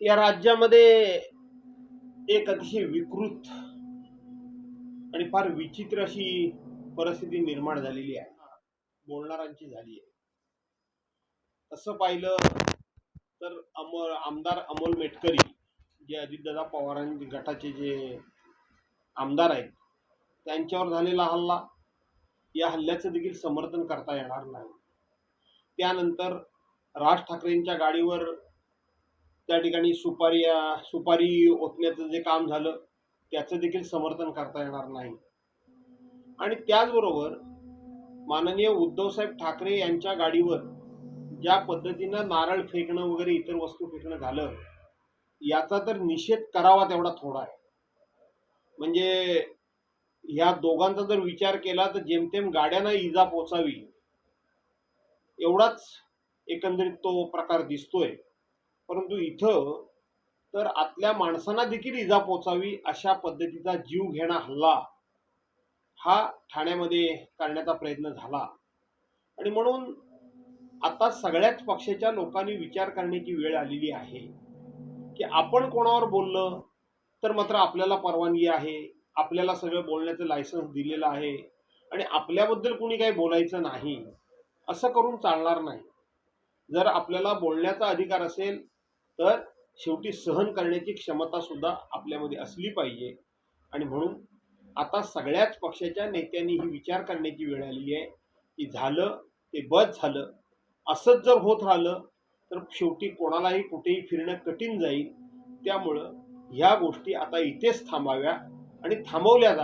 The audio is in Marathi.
या राज्यामध्ये एक अतिशय विकृत आणि फार विचित्र अशी परिस्थिती निर्माण झालेली आहे. बोलणारांची झाली आहे. तसं पाहिलं तर अमोल आमदार अमोल मेटकरी जे अजितदादा पवारांचे गटाचे जे आमदार आहेत त्यांच्यावर झालेला हल्ला या हल्ल्याचं देखील समर्थन करता येणार नाही. त्यानंतर राज ठाकरेंच्या गाडीवर त्या ठिकाणी सुपारी सुपारी ओतण्याचं जे काम झालं त्याचं देखील समर्थन करता येणार नाही. आणि त्याचबरोबर माननीय उद्धवसाहेब ठाकरे यांच्या गाडीवर ज्या पद्धतीनं नारळ फेकणं वगैरे इतर वस्तू फेकणं झालं याचा तर निषेध करावा तेवढा थोडा आहे. म्हणजे ह्या दोघांचा जर विचार केला तर जेमतेम गाड्यांना इजा पोचावी एवढाच एकंदरीत तो प्रकार दिसतोय. परंतु इथं तर आतल्या माणसांना देखील इजा पोचावी अशा पद्धतीचा जीव घेणा हल्ला हा ठाण्यामध्ये करण्याचा प्रयत्न झाला. आणि म्हणून आता सगळ्याच पक्षाच्या लोकांनी विचार करण्याची वेळ आलेली आहे की आपण कोणावर बोललं तर मात्र आपल्याला परवानगी आहे आपल्याला सगळं बोलण्याचं लायसन्स दिलेलं आहे आणि आपल्याबद्दल कुणी काही बोलायचं नाही असं करून चालणार नाही. जर आपल्याला बोलण्याचा अधिकार असेल तर शेवटी सहन करण्याची क्षमता सुद्धा आपल्यामध्ये असली पाहिजे. आणि म्हणून आता सगळ्याच पक्षाच्या नेत्यांनी ही विचार करण्याची वेळ आली आहे की झालं ते बस झालं. असंच जर होत राहिलं तर शेवटी कोणालाही कुठेही फिरणं कठीण जाईल. त्यामुळं ह्या गोष्टी आता इथेच थांबाव्या आणि थांबवल्या जा